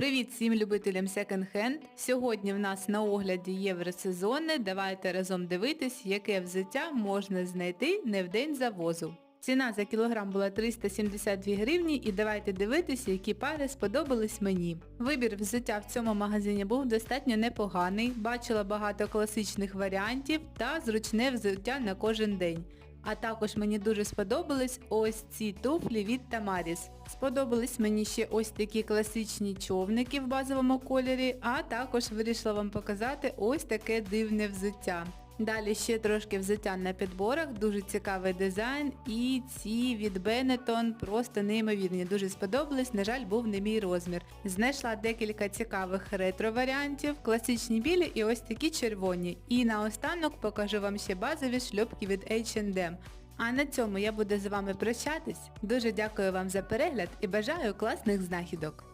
Привіт всім любителям секонд-хенд. Сьогодні в нас на огляді євросезони. Давайте разом дивитись, яке взуття можна знайти не в день завозу. Ціна за кілограм була 372 гривні і давайте дивитися, які пари сподобались мені. Вибір взуття в цьому магазині був достатньо непоганий, бачила багато класичних варіантів та зручне взуття на кожен день. А також мені дуже сподобались ось ці туфлі від Тамаріс. Сподобались мені ще ось такі класичні човники в базовому кольорі, а також вирішила вам показати ось таке дивне взуття. Далі ще трошки взуття на підборах, дуже цікавий дизайн і ці від Benetton просто неймовірні. Дуже сподобались, на жаль, був не мій розмір. Знайшла декілька цікавих ретро-варіантів, класичні білі і ось такі червоні. І наостанок покажу вам ще базові шльопки від H&M. А на цьому я буду з вами прощатись. Дуже дякую вам за перегляд і бажаю класних знахідок.